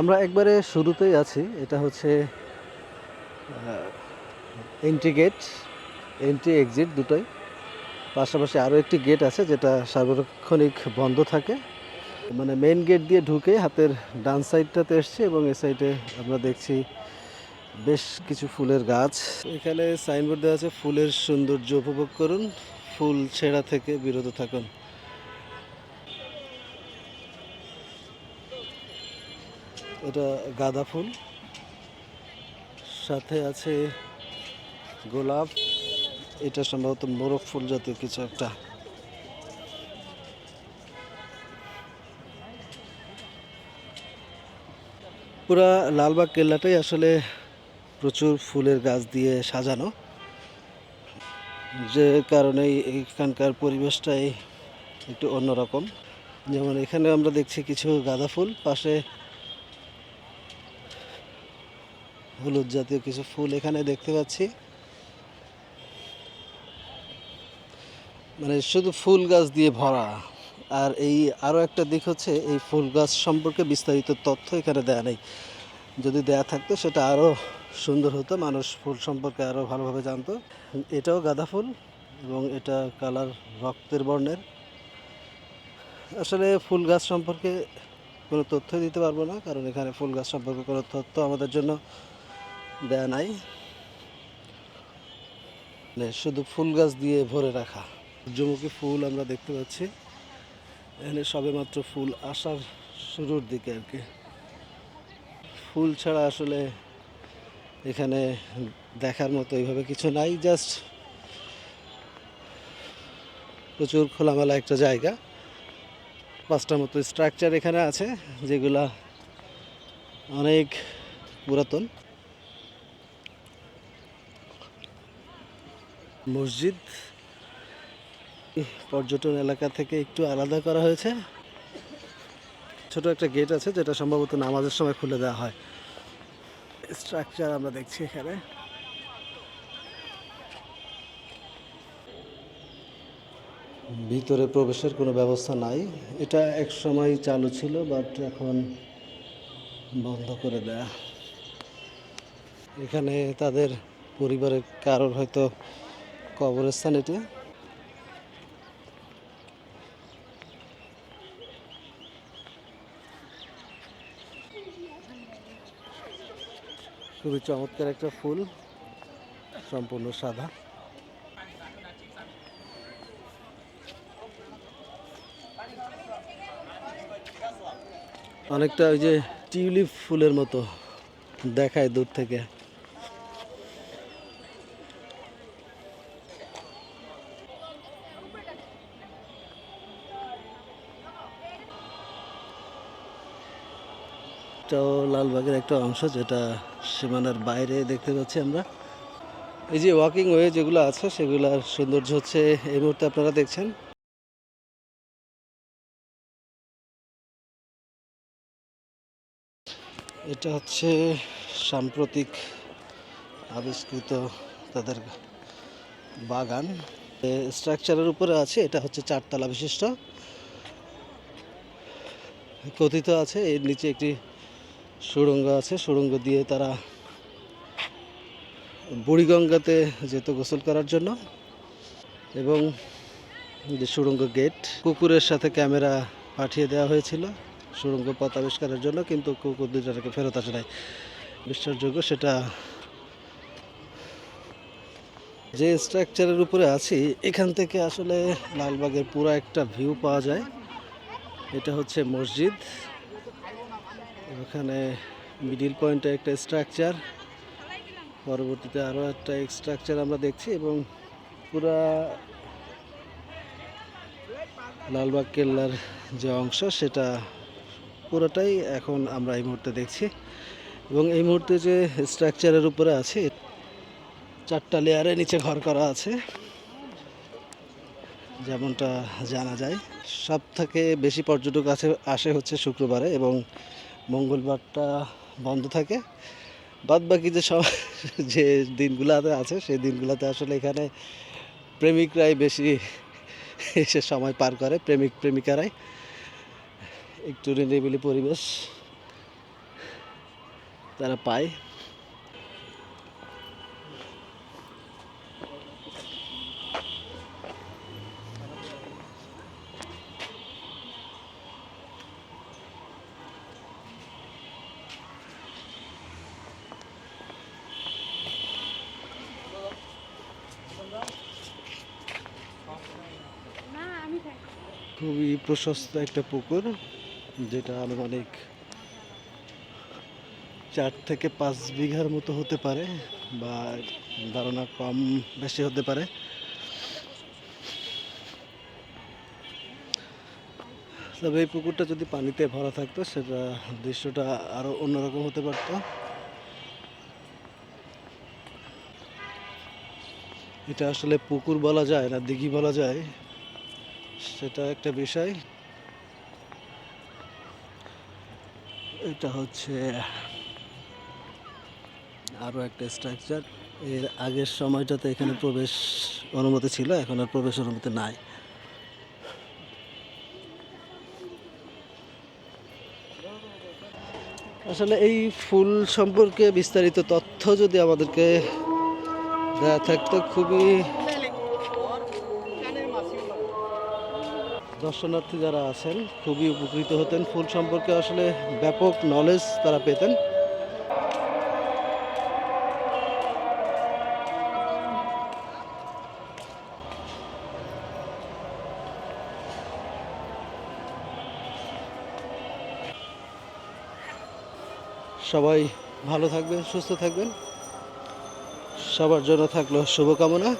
আমরা একবারে শুরুতেই আছি। এটা হচ্ছে এন্ট্রি গেট এন্ট্রি এক্সিট দুটোই। পাশাপাশি আরও একটি গেট আছে যেটা সার্বক্ষণিক বন্ধ থাকে। মানে মেন গেট দিয়ে ঢুকে হাতের ডান সাইডটাতে এসছে এবং এ সাইডে আমরা দেখছি বেশ কিছু ফুলের গাছ। এখানে সাইনবোর্ড দেওয়া আছে, ফুলের সৌন্দর্য উপভোগ করুন, ফুল ছেঁড়া থেকে বিরত থাকুন। এটা গাঁদা ফুল। সাথে আছে গোলাপ। এটা সম্ভবত মোরগ ফুল জাতীয় কিছু একটা। পুরা লালবাগ কেল্লাটাই আসলে প্রচুর ফুলের গাছ দিয়ে সাজানো। যে কারণেই এখানকার পরিবেশটাই একটু অন্যরকম। যেমন এখানে আমরা দেখছি কিছু গাঁদা ফুল, পাশে হলুদ জাতীয় কিছু ফুল এখানে দেখতে পাচ্ছি। মানে শুধু ফুল গাছ দিয়ে ভরা। আর এই আরও একটা দিক হচ্ছে, এই ফুল গাছ সম্পর্কে বিস্তারিত তথ্য এখানে দেয়া নেই। যদি দেয়া থাকতো সেটা আরও সুন্দর হতো, মানুষ ফুল সম্পর্কে আরও ভালোভাবে জানতো। এটাও গাঁদা ফুল এবং এটা কালার রক্তের বর্ণের। আসলে ফুল গাছ সম্পর্কে কোনো তথ্য দিতে পারব না, কারণ এখানে ফুল গাছ সম্পর্কে কোনো তথ্য আমাদের জন্য দেয়া নাই। মানে শুধু ফুল গাছ দিয়ে ভরে রাখা। সূর্যমুখী ফুল আমরা দেখতে পাচ্ছি। এখানে সবেমাত্র ফুল আসার শুরুর দিকে আর কি। ফুল ছাড়া আসলে এখানে দেখার মতো এইভাবে কিছু নাই, জাস্ট প্রচুর খোলামেলা একটা জায়গা। পাঁচটার মতো স্ট্রাকচার এখানে আছে, যেগুলা অনেক পুরাতন। মসজিদ। পর্যটন এলাকা থেকে একটু আলাদা করা হয়েছে। ছোট একটা গেট আছে যেটা সম্ভবত নামাজের সময় খুলে দেওয়া হয়। স্ট্রাকচার আমরা দেখছি এখানে। ভিতরে প্রবেশের কোনো ব্যবস্থা নাই। এটা এক সময় চালু ছিল বাট এখন বন্ধ করে দেয়া। এখানে তাদের পরিবারের কারোর হয়তো কবরস্থান এটি। খুবই চমৎকার একটা ফুল, সম্পূর্ণ সাদা। অনেকটা ওই যে টিউলিপ ফুলের মতো দেখায় দূর থেকে। এটাও লালবাগের একটা অংশ যেটা সীমানার বাইরে দেখতে পাচ্ছি আমরা। এই যে ওয়াকিং ওয়ে যেগুলো আছে, সেগুলোর সৌন্দর্য হচ্ছে এই মুহূর্তে আপনারা দেখছেন। এটা হচ্ছে সাম্প্রতিক আবিষ্কৃত তাদের বাগান। স্ট্রাকচারের উপরে আছে, এটা হচ্ছে চারতলা বিশিষ্ট। কথিত আছে, এর নিচে একটি সুড়ঙ্গ আছে সুড়ঙ্গ দিয়ে তারা বুড়িগঙ্গাতে যেত গোসল করার জন্য এবং যে সুড়ঙ্গ গেট কুকুরের সাথে ক্যামেরা পাঠিয়ে দেওয়া হয়েছিল। সুড়ঙ্গ পথ আবিষ্কারের জন্য, কিন্তু কুকুর দুটাকে ফেরত আসে নাই। বিশ্বাসযোগ্য সেটা যে স্ট্রাকচারের উপরে আছি, এখান থেকে আসলে লালবাগের পুরো একটা ভিউ পাওয়া যায়। এটা হচ্ছে মসজিদ। ওখানে মিডিল পয়েন্টে একটা স্ট্রাকচার পরবর্তীতে আরও একটা স্ট্রাকচার আমরা দেখছি এবং পুরা লালবাগ কেল্লার যে অংশ সেটা পুরোটাই এখন আমরা এই মুহূর্তে দেখছি এবং এই মুহূর্তে যে স্ট্রাকচারের উপরে আছে, চারটা লেয়ারে নিচে ঘর করা আছে। যেমনটা জানা যায় সব থেকে বেশি পর্যটক আছে, আসে হচ্ছে শুক্রবারে এবং মঙ্গলবারটা বন্ধ থাকে। বাদ বাকি যে সব যে দিনগুলোতে আছে, সেই দিনগুলোতে আসলে এখানে প্রেমিকরাই বেশি এসে সময় পার করে, প্রেমিক প্রেমিকারাই। একটু নিরিবিলি পরিবেশ তারা পায়। খুবই প্রশস্ত একটা পুকুর, যেটা আনুমানিক চার থেকে পাঁচ বিঘার মতো হতে পারে বা ধারণা কম বেশি হতে পারে। তবে এই পুকুরটা যদি পানিতে ভরা থাকতো, সেটা দৃশ্যটা আরও অন্যরকম হতে পারতো। এটা আসলে পুকুর বলা যায় না, দিঘি বলা যায়। সেটা একটা বিষয়। এটা হচ্ছে আরও একটা স্ট্রাকচার। এর আগের সময়টাতে এখানে প্রবেশ অনুমতি ছিল, এখন আর প্রবেশ অনুমতি নাই। আসলে এই ফুল সম্পর্কে বিস্তারিত তথ্য যদি আমাদেরকে দেওয়া থাকতো, খুবই দর্শনার্থী যারা আছেন, খুবই উপকৃত হতেন। ফুল সম্পর্কে আসলে ব্যাপক নলেজ তারা পেতেন। সবাই ভালো থাকবেন, সুস্থ থাকবেন। সবার জন্য থাকল শুভকামনা।